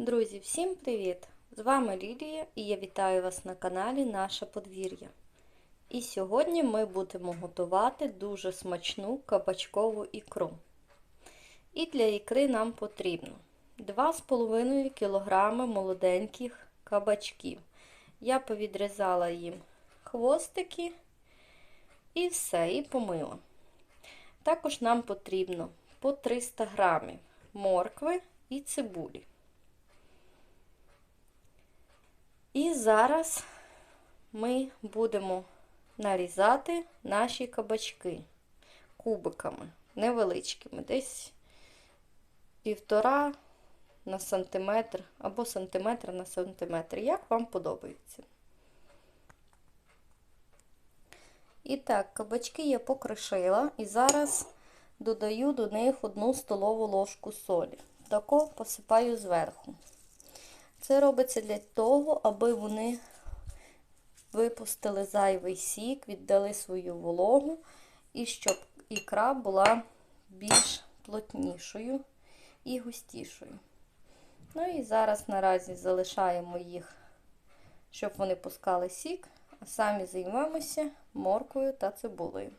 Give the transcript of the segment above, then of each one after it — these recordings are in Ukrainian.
Друзі, всім привіт! З вами Лілія і я вітаю вас на каналі Наше подвір'я. І сьогодні ми будемо готувати дуже смачну кабачкову ікру. І для ікри нам потрібно 2,5 кг молоденьких кабачків. Я повідрізала їм хвостики і все, і помила. Також нам потрібно по 300 грамів моркви і цибулі. І зараз ми будемо нарізати наші кабачки кубиками невеличкими, десь півтора на сантиметр або сантиметр на сантиметр, як вам подобається. І так, кабачки я покришила і зараз додаю до них одну столову ложку солі. Тако посипаю зверху. Це робиться для того, аби вони випустили зайвий сік, віддали свою вологу, і щоб ікра була більш плотнішою і густішою. Ну і зараз наразі залишаємо їх, щоб вони пускали сік, а самі займемося морквою та цибулею.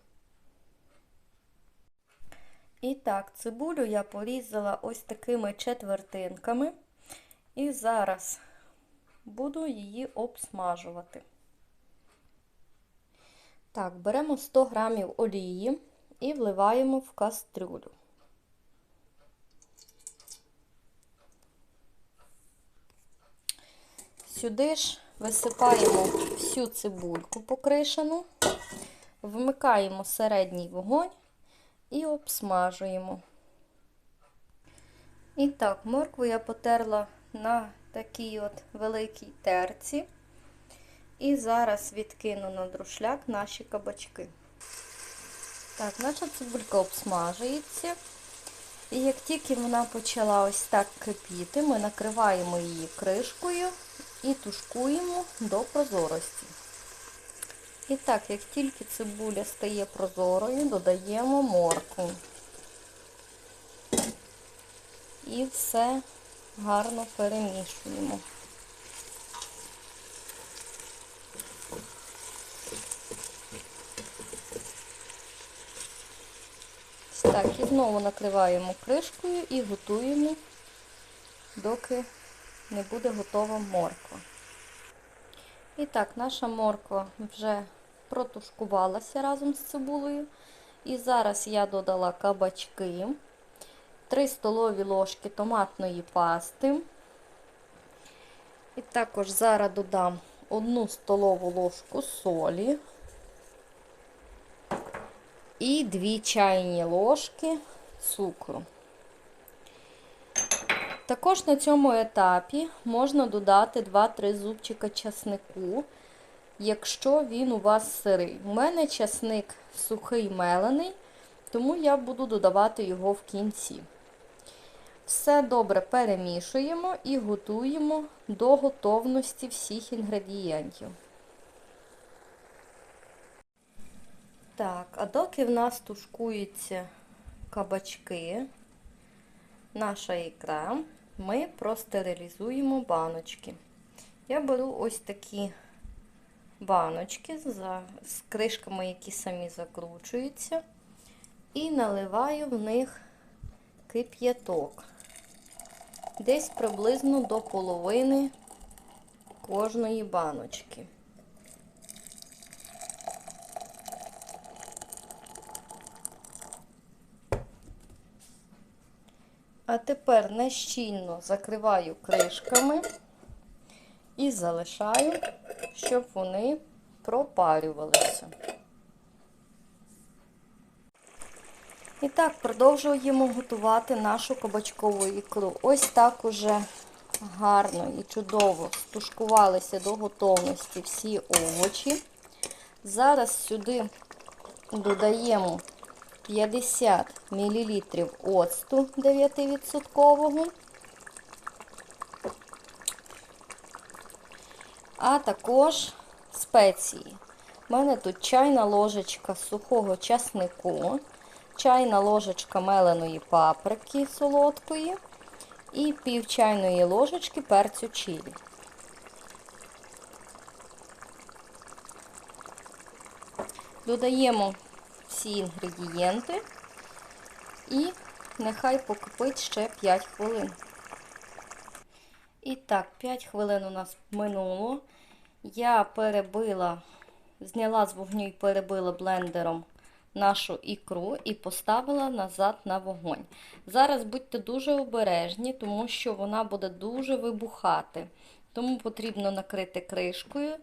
І так, цибулю я порізала ось такими четвертинками. І зараз буду її обсмажувати. Так, беремо 100 грамів олії і вливаємо в кастрюлю. Сюди ж висипаємо всю цибульку покришену, вмикаємо середній вогонь і обсмажуємо. І так, моркву я потерла на такій от великій терці. І зараз відкину на друшляк наші кабачки. Так, наша цибулька обсмажується. І як тільки вона почала ось так кипіти, ми накриваємо її кришкою і тушкуємо до прозорості. І так, як тільки цибуля стає прозорою, додаємо моркву. І все гарно перемішуємо. Так, і знову накриваємо кришкою і готуємо, доки не буде готова морква. І так, наша морква вже протушкувалася разом з цибулею. І зараз я додала кабачки. 3 столові ложки томатної пасти. І також зараз додам 1 столову ложку солі і 2 чайні ложки цукру. Також на цьому етапі можна додати 2-3 зубчика часнику, якщо він у вас сирий. У мене часник сухий мелений, тому я буду додавати його в кінці. Все добре перемішуємо і готуємо до готовності всіх інгредієнтів. Так, а доки в нас тушкуються кабачки, наша ікра, ми простерилізуємо баночки. Я беру ось такі баночки з кришками, які самі закручуються, і наливаю в них кип'яток десь приблизно до половини кожної баночки. А тепер нещільно закриваю кришками і залишаю, щоб вони пропарювалися. І так, продовжуємо готувати нашу кабачкову ікру. Ось так уже гарно і чудово стушкувалися до готовності всі овочі. Зараз сюди додаємо 50 мл оцту 9%. А також спеції. У мене тут чайна ложечка сухого часнику чайна ложечка меленої паприки солодкої і пів чайної ложечки перцю чилі. Додаємо всі інгредієнти і нехай покипить ще 5 хвилин. І так, 5 хвилин у нас минуло. Я перебила, зняла з вогню і перебила блендером нашу ікру і поставила назад на вогонь. Зараз будьте дуже обережні, тому що вона буде дуже вибухати. Тому потрібно накрити кришкою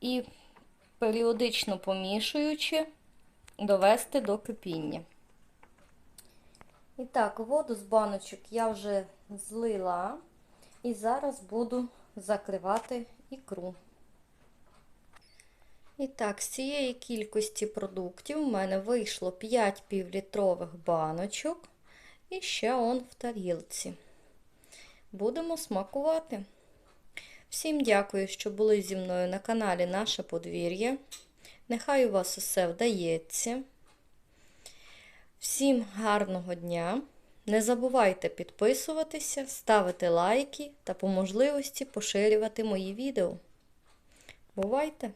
і періодично помішуючи, довести до кипіння. І так, воду з баночок я вже злила і зараз буду закривати ікру. І так, з цієї кількості продуктів у мене вийшло 5 півлітрових баночок і ще он в тарілці. Будемо смакувати. Всім дякую, що були зі мною на каналі Наше подвір'я. Нехай у вас усе вдається. Всім гарного дня! Не забувайте підписуватися, ставити лайки та по можливості поширювати мої відео. Бувайте!